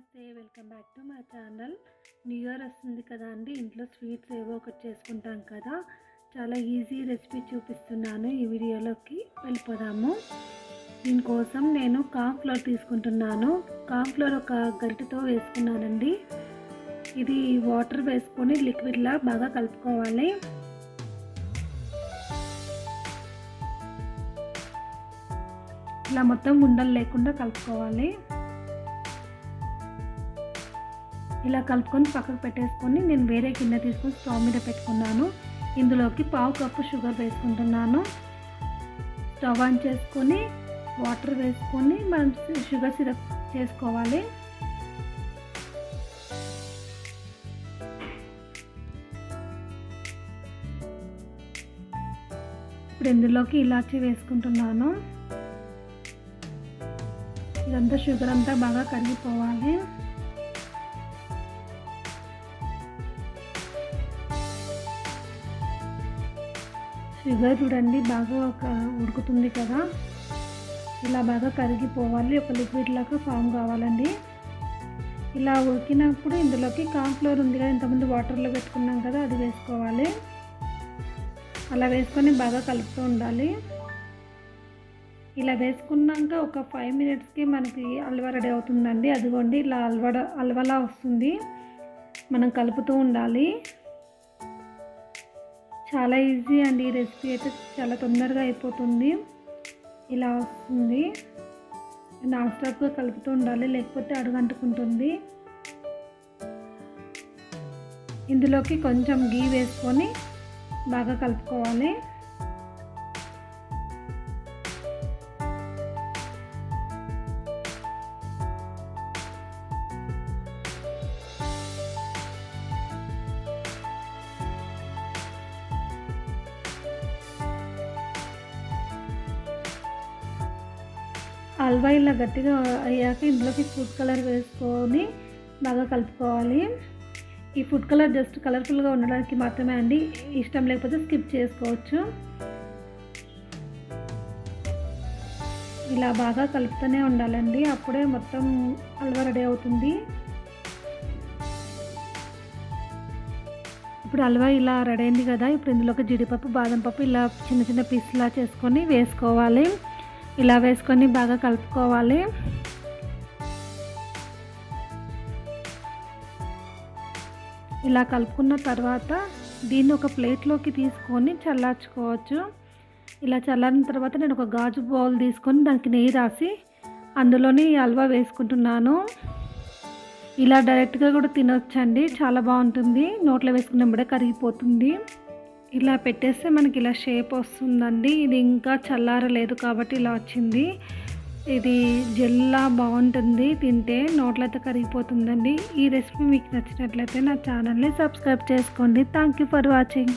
నమస్తే welcome back to my channel. New year వస్తుంది కదా అండి ఇంట్లో స్వీట్స్ ఏవో ఒకటి చేసుకుంటాం కదా. చాలా ఈజీ రెసిపీ చూపిస్తున్నాను ఈ వీడియోలోకి. వెళ్ళిపోదాము. దీనికోసం నేను కామ్ ఫ్లోర్ తీసుకుంటున్నాను. కామ్ ఫ్లోర్ ఒక గరిటతో వేసుకున్నానండి. ఇది వాటర్ వేసుకొని లిక్విడ్లా బాగా కలుపుకోవాలి. ఇలా మొత్తం ఉండలు లేకుండా కలుపుకోవాలి. ఇలా కలుపుకొని పక్కకు పెట్టేసుకొని నేను వేరే గిన్నె తీసుకొని స్టవ్ మీద పెట్టుకున్నాను. ఇందులోకి పావు కప్పు షుగర్ వేసుకుంటున్నాను. స్టవ్ ఆన్ చేసుకొని వాటర్ వేసుకొని మనం షుగర్ సిరప్ చేసుకోవాలి. ఇప్పుడు ఇందులోకి ఇలాచి వేసుకుంటున్నాను. ఇదంతా షుగర్ అంతా బాగా కరిగిపోవాలి. షుగర్ చూడండి బాగా ఒక ఉడుకుతుంది కదా. ఇలా బాగా కరిగిపోవాలి. ఒక లిక్విడ్ లాగా ఫామ్ కావాలండి. ఇలా ఉడికినప్పుడు ఇందులోకి కార్న్ఫ్లోర్ ఉంది కదా ఇంతకుముందు వాటర్లో పెట్టుకున్నాం కదా అది వేసుకోవాలి. అలా వేసుకొని బాగా కలుపుతూ ఉండాలి. ఇలా వేసుకున్నాక ఒక ఫైవ్ మినిట్స్కి మనకి హల్వా రెడీ అవుతుందండి. అదిగోండి ఇలా అల్వడ అల్వలా వస్తుంది. మనం కలుపుతూ ఉండాలి. చాలా ఈజీ అండి ఈ రెసిపీ అయితే చాలా తొందరగా అయిపోతుంది. ఇలా వస్తుంది. నాన్ స్టాప్గా కలుపుతూ ఉండాలి లేకపోతే అడుగంటుకుంటుంది. ఇందులోకి కొంచెం గీ వేసుకొని బాగా కలుపుకోవాలి. హల్వా ఇలా గట్టిగా అయ్యాక ఇందులోకి ఫుడ్ కలర్ వేసుకొని బాగా కలుపుకోవాలి. ఈ ఫుడ్ కలర్ జస్ట్ కలర్ఫుల్గా ఉండడానికి మాత్రమే అండి. ఇష్టం లేకపోతే స్కిప్ చేసుకోవచ్చు. ఇలా బాగా కలుపుతూనే ఉండాలండి. అప్పుడే మొత్తం హల్వా రెడీ అవుతుంది. ఇప్పుడు హల్వా ఇలా రెడీ అయింది కదా. ఇప్పుడు ఇందులోకి జీడిపప్పు బాదం పప్పు ఇలా చిన్న చిన్న పీస్లా చేసుకొని వేసుకోవాలి. ఇలా వేసుకొని బాగా కలుపుకోవాలి. ఇలా కలుపుకున్న తర్వాత దీన్ని ఒక ప్లేట్లోకి తీసుకొని చల్లార్చుకోవచ్చు. ఇలా చల్లారిన తర్వాత నేను ఒక గాజు బౌల్ తీసుకొని దానికి నెయ్యి రాసి అందులోని హల్వా వేసుకుంటున్నాను. ఇలా డైరెక్ట్గా కూడా తినొచ్చండి చాలా బాగుంటుంది. నోట్లో వేసుకున్నప్పుడే కరిగిపోతుంది. ఇలా పెట్టేస్తే మనకి ఇలా షేప్ వస్తుందండి. ఇది ఇంకా చల్లారలేదు కాబట్టి ఇలా వచ్చింది. ఇది జెల్లా బాగుంటుంది. తింటే నోట్లో అయితే కరిగిపోతుందండి. ఈ రెసిపీ మీకు నచ్చినట్లయితే నా ఛానల్ని సబ్స్క్రైబ్ చేసుకోండి. Thank you for watching